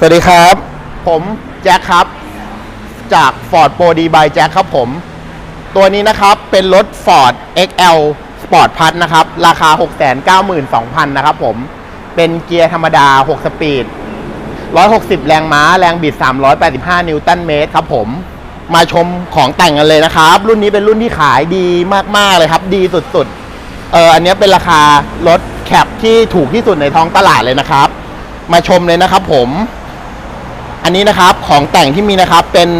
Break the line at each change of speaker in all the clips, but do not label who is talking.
สวัสดีครับ ผมแจ็คครับ จาก Ford Pro D by Jack ครับผม ตัวนี้นะครับเป็นรถ Ford XL Sport Plus นะครับ ราคา 692,000 นะครับผม เป็นเกียร์ธรรมดา 6 สปีด 160 แรงม้า แรงบิด 385 นิวตันเมตรครับผม มาชมของแต่งกันเลยนะครับ รุ่นนี้เป็นรุ่นที่ขายดีมาก ๆ เลยครับ ดีสุด ๆ เอออันนี้เป็นราคารถแคปที่ถูกที่สุดในท้องตลาดเลยนะครับ มาชมเลยนะครับผม อันนี้นะครับของแต่งที่มีนะครับเป็น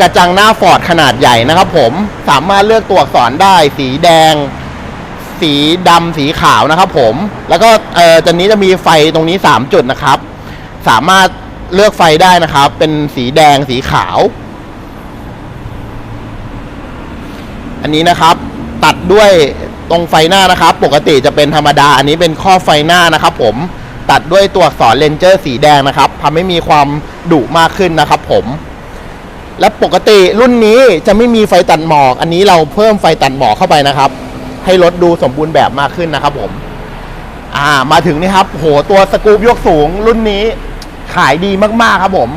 กระจังหน้าฟอร์ดขนาดใหญ่นะครับ ผมสามารถเลือกตัวอักษรได้สีแดง สีดำสีขาวนะครับ ผมแล้วก็เอ่อตอนนี้จะมีไฟตรงนี้ 3 จุดนะครับ สามารถเลือกไฟได้นะครับ เป็นสีแดงสีขาว อันนี้นะครับ ตัดด้วยตรงไฟหน้านะครับ ปกติจะเป็นธรรมดา อันนี้เป็นข้อไฟหน้านะครับ ผม ตัดด้วยตัวอักษรเลนเจอร์สีแดงนะครับทำให้มีความดุมากขึ้นนะครับผมและปกติรุ่นนี้จะไม่มีไฟตัดหมอก อันนี้เราเพิ่มไฟตัดหมอกเข้าไปนะครับ ให้รถดูสมบูรณ์แบบมากขึ้นนะครับผม อ่ามาถึงนี่ครับ โหตัวสกูปยกสูง รุ่นนี้ขายดีมากๆครับผม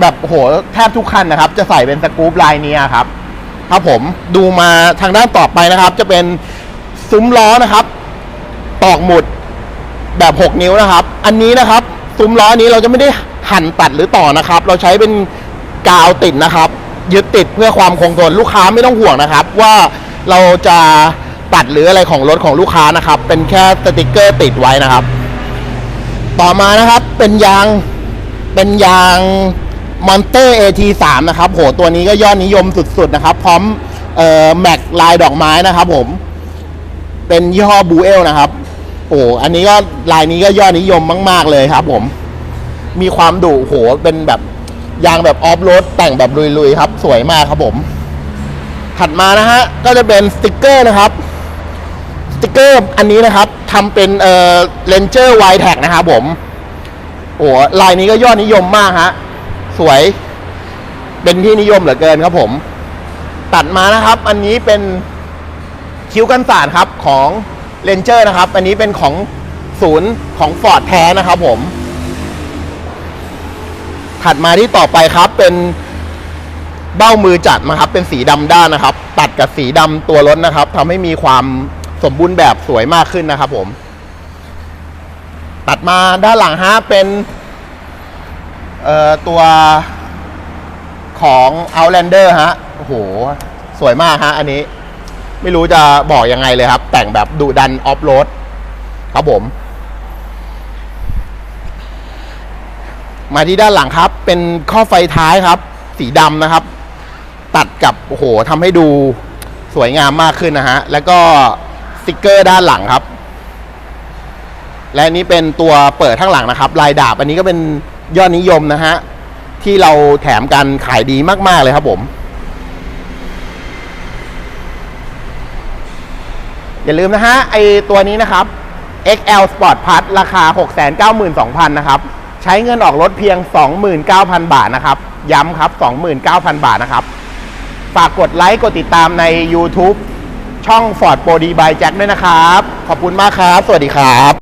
แบบโหแทบทุกคันนะครับ จะใส่เป็นสกูปลายนี้ครับ ครับผมดูมาทางด้านต่อไปนะครับ จะเป็นซุ้มล้อนะครับ ตอกหมุด แบบ 6 นิ้วนะครับ อันนี้นะครับซุ้มล้อนี้เราจะไม่ได้หั่นตัดหรือต่อนะครับ เราใช้เป็นกาวติดนะครับ ยึดติดเพื่อความคงทนลูกค้าไม่ต้องห่วงนะครับ ว่าเราจะตัดหรืออะไรของรถของลูกค้านะครับ เป็นแค่สติกเกอร์ติดไว้นะครับ ต่อมานะครับเป็นยางเป็นยางมอนเตอร์ AT3 นะครับโหตัวนี้ก็ยอดนิยมสุดๆนะครับ พร้อมเอ่อแม็กลายดอกไม้นะครับผม เป็นยี่ห้อบูเอลนะครับ โอ้อันนี้ก็ลายนี้ก็ยอดนิยมมาก ๆ เลยครับ ผม มีความดุโหเป็นแบบยางแบบออฟโรดแต่งแบบลุยๆครับ สวยมากครับผม ถัดมานะฮะ ก็จะเป็นสติกเกอร์นะครับสติกเกอร์อันนี้นะครับทำเป็นเอ่อเลนเจอร์ไวแท็กนะครับผมโอ้ลายนี้ก็ยอดนิยมมากฮะสวย เป็นที่นิยมเหลือเกินครับผม ตัดมานะครับ อันนี้เป็นคิ้วกันสาดครับของ เลนเจอร์นะครับ อันนี้เป็นของศูนย์ของฟอร์ดแท้นะครับผม ถัดมาที่ต่อไปครับเป็นเบ้ามือจัดนะครับ เป็นสีดำด้านนะครับ ตัดกับสีดำตัวรถนะครับทำให้มีความสมบูรณ์แบบสวยมากขึ้นนะครับผม ตัดมาด้านหลังฮะเป็นเอ่อตัวของ Outlander ฮะ โอ้โห สวยมากฮะอันนี้ ไม่รู้จะบอกยังไงเลยครับ แต่งแบบดุดันออฟโรดครับผม มาที่ด้านหลังครับ เป็นข้อไฟท้ายครับ สีดำนะครับ ตัดกับโอ้โหทำให้ดูสวยงามมากขึ้นนะฮะ แล้วก็สติกเกอร์ด้านหลังครับ และนนี้เป็นตัวเปิดข้างหลังนะครับ ลายดาบอันนี้ก็เป็นยอดนิยมนะฮะ ที่เราแถมกันขายดีมาก ๆ เลยครับผม อย่าลืมนะฮะไอตัวนี้นะครับ XL Sport Plus ราคา 692,000นะครับ ใช้เงินออกรถเพียง 29,000 บาทนะครับ ย้ำครับ 29,000 บาทนะครับ ฝากกดไลค์กดติดตามใน YouTube ช่อง Ford Pro D by Jack ด้วยนะครับ ขอบคุณมากครับ สวัสดีครับ